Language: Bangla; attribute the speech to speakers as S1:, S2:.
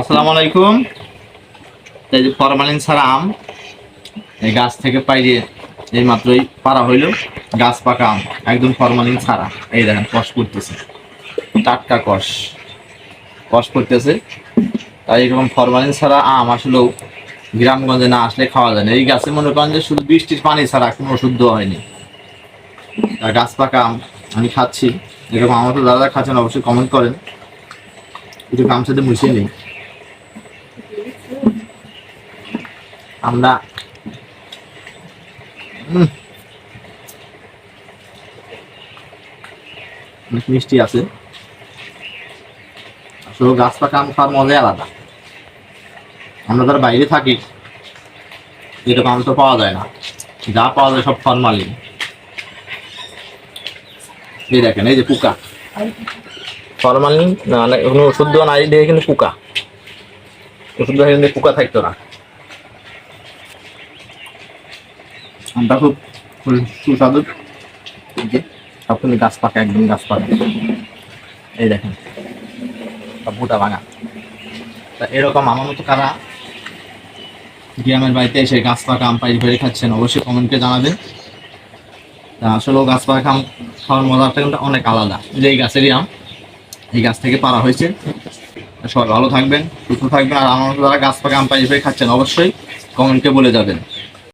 S1: আসসালামু আলাইকুম। এই যে ফরমালিন ছাড়া আম, এই গাছ থেকে পাইয়ে এই মাত্রই পারা হইল, গাছ পাকা আম, একদম ফরমালিন ছাড়া। এই দেখেন, কষ করতেছে টাটকা কষ। কষ করতেছে তাই এরকম ফরমালিন ছাড়া আম আসলেও গ্রামগঞ্জে না আসলে খাওয়া যায় না। এই গাছে মনে করেন যে শুধু বৃষ্টির পানি ছাড়া কোনো দেওয়া হয়নি। আর গাছ পাকা আম আমি খাচ্ছি। এরকম আমার তো দাদা খাচ্ছেন, অবশ্যই কমেন্ট করেন। একটু গামছাতে মুছিয়ে নিই। আমরা অনেক মিষ্টি আছে। আসলে গাছ পাকা আম খাওয়ার মজাই আলাদা। আমরা যারা বাইরে থাকি এরকম আম তো পাওয়া যায় না। যা পাওয়া যায় সব ফরমালিন। এই দেখেন, এই যে পোকা। ফরমালিন মানে কোনো ওষুধ দেওয়া নাই দিয়ে কিন্তু পোকা। ওষুধ দেওয়া কিন্তু পোকা থাকতো না। আমটা খুব সুস্বাদু। যে সব কিন্তু গাছ পাকা, একদম গাছ পাকা। এই দেখেন, সব বুটা ভাঙা তা এরকম আমার মতো কারা গ্রামের বাড়িতে এসে গাছ পাকা, আম পাই করে খাচ্ছেন, অবশ্যই কমেন্টে জানাবেন। তা আসলেও গাছ পাকা আম খাওয়ার মজাটা কিন্তু অনেক আলাদা। যে এই গাছেরই আম, এই গাছ থেকে পারা হয়েছে। সবাই ভালো থাকবেন, সুস্থ থাকবেন, আর আমার যারা গাছ পাকা, আম পাই করে খাচ্ছেন, অবশ্যই কমেন্টে বলে যাবেন।